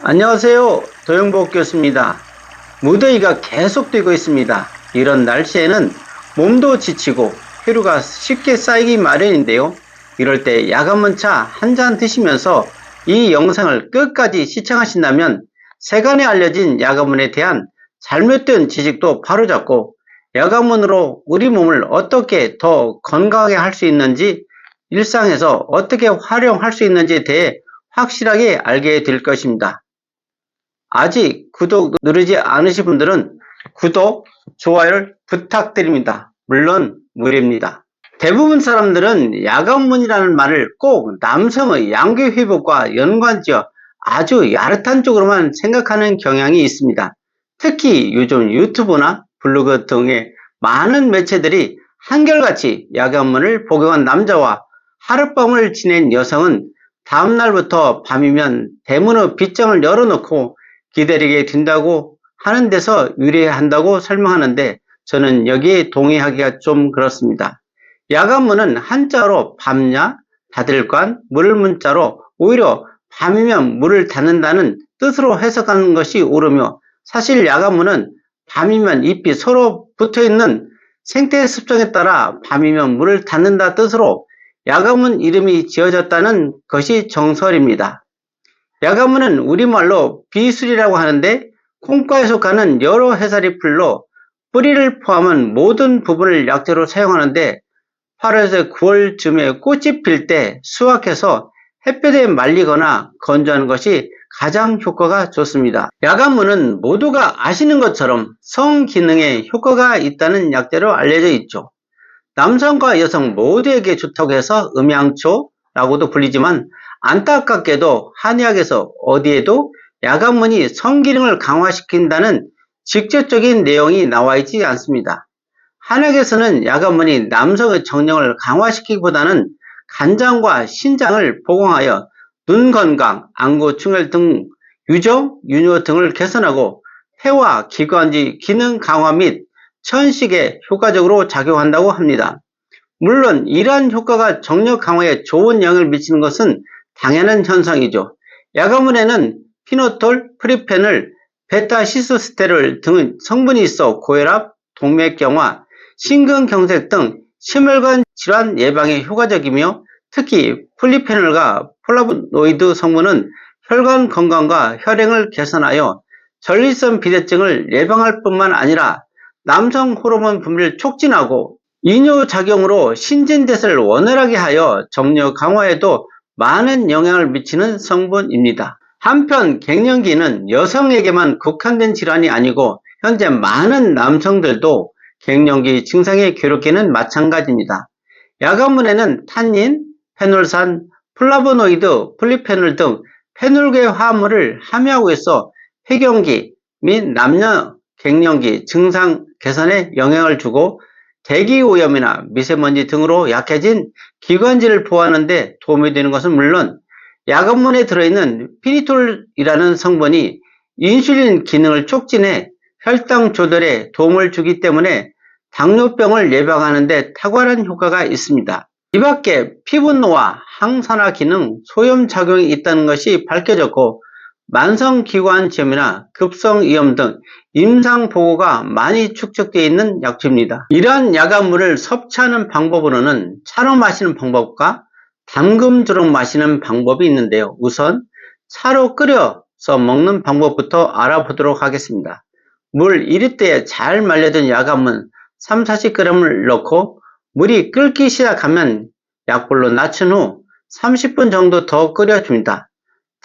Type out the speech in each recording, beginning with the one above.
안녕하세요. 도영복 교수입니다. 무더위가 계속되고 있습니다. 이런 날씨에는 몸도 지치고 피로가 쉽게 쌓이기 마련인데요. 이럴 때 야간문 차 한 잔 드시면서 이 영상을 끝까지 시청하신다면 세간에 알려진 야간문에 대한 잘못된 지식도 바로잡고 야간문으로 우리 몸을 어떻게 더 건강하게 할 수 있는지 일상에서 어떻게 활용할 수 있는지에 대해 확실하게 알게 될 것입니다. 아직 구독 누르지 않으신 분들은 구독, 좋아요를 부탁드립니다. 물론 무료입니다. 대부분 사람들은 야간문이라는 말을 꼭 남성의 양괴 회복과 연관지어 아주 야릇한 쪽으로만 생각하는 경향이 있습니다. 특히 요즘 유튜브나 블로그 등의 많은 매체들이 한결같이 야간문을 복용한 남자와 하룻밤을 지낸 여성은 다음날부터 밤이면 대문의 빗장을 열어놓고 기다리게 된다고 하는 데서 유래한다고 설명하는데 저는 여기에 동의하기가 좀 그렇습니다. 야간문은 한자로 밤야, 다들관, 물문자로 오히려 밤이면 물을 닫는다는 뜻으로 해석하는 것이 옳으며 사실 야간문은 밤이면 잎이 서로 붙어 있는 생태 습성에 따라 밤이면 물을 닫는다 뜻으로 야간문 이름이 지어졌다는 것이 정설입니다. 야간문은 우리말로 비술이라고 하는데 콩과에 속하는 여러 해살이 풀로 뿌리를 포함한 모든 부분을 약재로 사용하는데 8월에서 9월쯤에 꽃이 필 때 수확해서 햇볕에 말리거나 건조하는 것이 가장 효과가 좋습니다. 야간문은 모두가 아시는 것처럼 성 기능에 효과가 있다는 약재로 알려져 있죠. 남성과 여성 모두에게 좋다고 해서 음양초라고도 불리지만 안타깝게도 한의학에서 어디에도 야간문이 성기능을 강화시킨다는 직접적인 내용이 나와 있지 않습니다. 한약에서는 야간문이 남성의 정령을 강화시키기보다는 간장과 신장을 보강하여 눈 건강, 안구 충혈 등 유정, 유뇨 등을 개선하고 폐와 기관지 기능 강화 및 천식에 효과적으로 작용한다고 합니다. 물론 이러한 효과가 정력 강화에 좋은 영향을 미치는 것은 당연한 현상이죠. 야간문에는 피노톨, 프리페놀, 베타시스테롤 등의 성분이 있어 고혈압, 동맥경화, 심근경색 등 심혈관 질환 예방에 효과적이며 특히 폴리페놀과 폴라보노이드 성분은 혈관 건강과 혈행을 개선하여 전립선 비대증을 예방할 뿐만 아니라 남성 호르몬 분비를 촉진하고 이뇨 작용으로 신진대사를 원활하게 하여 정력 강화에도 많은 영향을 미치는 성분입니다. 한편 갱년기는 여성에게만 국한된 질환이 아니고 현재 많은 남성들도 갱년기 증상에 괴롭기는 마찬가지입니다. 야간문에는 탄닌, 페놀산, 플라보노이드, 폴리페놀 등 페놀계 화합물을 함유하고 있어 폐경기 및 남녀 갱년기 증상 개선에 영향을 주고 대기 오염이나 미세먼지 등으로 약해진 기관지를 보호하는 데 도움이 되는 것은 물론 야간문에 들어있는 피니톨이라는 성분이 인슐린 기능을 촉진해 혈당 조절에 도움을 주기 때문에 당뇨병을 예방하는 데 탁월한 효과가 있습니다. 이 밖에 피부 노화, 항산화 기능, 소염 작용이 있다는 것이 밝혀졌고 만성기관지염이나 급성위염 등 임상보고가 많이 축적되어 있는 약초입니다. 이러한 야간물을 섭취하는 방법으로는 차로 마시는 방법과 담금주로 마시는 방법이 있는데요. 우선 차로 끓여서 먹는 방법부터 알아보도록 하겠습니다. 물 1리터에 잘 말려진 야간문 3, 40g을 넣고 물이 끓기 시작하면 약불로 낮춘 후 30분 정도 더 끓여줍니다.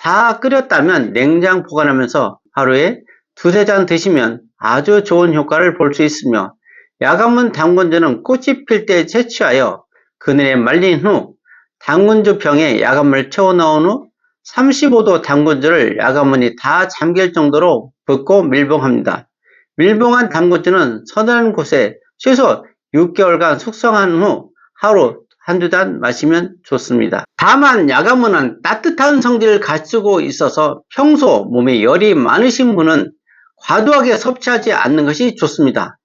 다 끓였다면 냉장 보관하면서 하루에 두세 잔 드시면 아주 좋은 효과를 볼 수 있으며 야간문 당근주는 꽃이 필 때 채취하여 그늘에 말린 후 당근주 병에 야간물 채워 넣은 후 35도 당근주를 야간문이 다 잠길 정도로 붓고 밀봉합니다. 밀봉한 당근주는 서늘한 곳에 최소 6개월간 숙성한 후 하루 한두 잔 마시면 좋습니다. 다만 야간문은 따뜻한 성질을 가지고 있어서 평소 몸에 열이 많으신 분은 과도하게 섭취하지 않는 것이 좋습니다.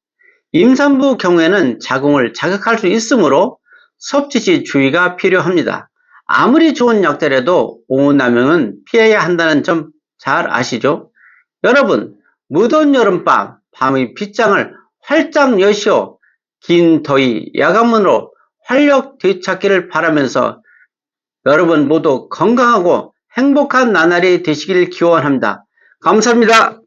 임산부 경우에는 자궁을 자극할 수 있으므로 섭취 시 주의가 필요합니다. 아무리 좋은 약들에도 오후남용은 피해야 한다는 점 잘 아시죠? 여러분, 무더운 여름밤, 밤의 빗장을 활짝 여시오. 긴 더위 야간문으로 활력 되찾기를 바라면서 여러분 모두 건강하고 행복한 나날이 되시길 기원합니다. 감사합니다.